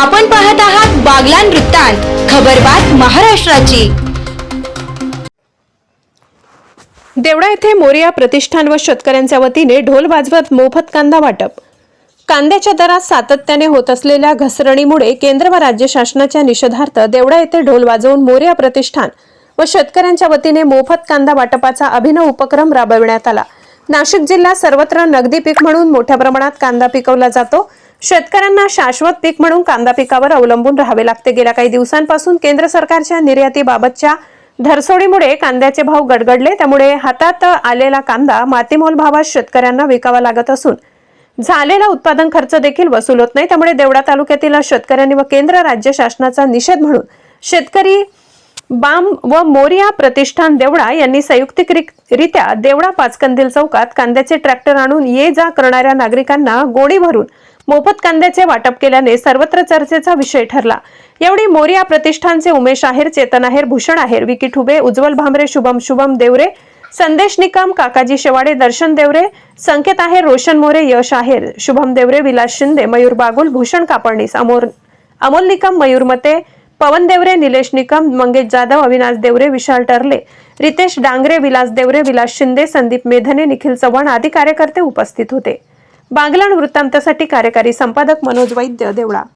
आपण पाहत आहात बागलान वृत्तांत खबरबात महाराष्ट्राची. देवडा येथे मोरिया प्रतिष्ठान व शेतकऱ्यांच्या वतीने ढोल वाजवत मोफत कांदा वाटप. कांद्याच्या दरात सातत्याने होत असलेल्या घसरणीमुळे केंद्र व राज्य शासनाच्या निषेधार्थ देवडा येथे ढोल वाजवून मोरिया प्रतिष्ठान व शेतकऱ्यांच्या वतीने मोफत कांदा वाटपाचा अभिनव उपक्रम राबविण्यात आला. नाशिक जिल्हा सर्वत्र नगदी पीक म्हणून मोठ्या प्रमाणात कांदा पिकवला जातो. शेतकऱ्यांना शाश्वत पीक म्हणून कांदा पिकावर अवलंबून राहावे लागते. गेल्या काही दिवसांपासून केंद्र सरकारच्या निर्यातीबाबतच्या धरसोडीमुळे कांद्याचे भाव गडगडले. त्यामुळे हातात आलेला कांदा मातीमोल भावात शेतकऱ्यांना विकावा लागत असून झालेला उत्पादन खर्च देखील वसूल होत नाही. त्यामुळे देवडा तालुक्यातील शेतकऱ्यांनी व केंद्र राज्य शासनाचा निषेध म्हणून शेतकरी बाम व मोरिया प्रतिष्ठान देवडा यांनी संयुक्तिकरित्या देवडा पाचकंदील चौकात कांद्याचे ट्रॅक्टर आणून ये जा करणाऱ्या नागरिकांना गोडी भरून मोफत कांद्याचे वाटप केल्याने सर्वत्र चर्चेचा विषय ठरला. यावेळी मोरिया प्रतिष्ठानचे उमेश आहेर चेतन आहेर भूषण आहेर विकी ठुबे उज्ज्वल भांबरे शुभम शुभम देवरे संदेश निकम काकाजी शेवाडे दर्शन देवरे संकेत आहेर रोशन मोरे यश आहेर शुभम देवरे विलास शिंदे मयूर बागुल भूषण कापडणीस अमोर अमोल निकम मयूर मते पवन देवरे निलेश निकम मंगेश जाधव अविनाश देवरे विशाल टर्ले रितेश डांगरे विलास देवरे विलास शिंदे संदीप मेधने निखिल चव्हाण आदी कार्यकर्ते उपस्थित होते. बांगलाण वृत्तांतासाठी कार्यकारी संपादक मनोज वैद्य देवळा.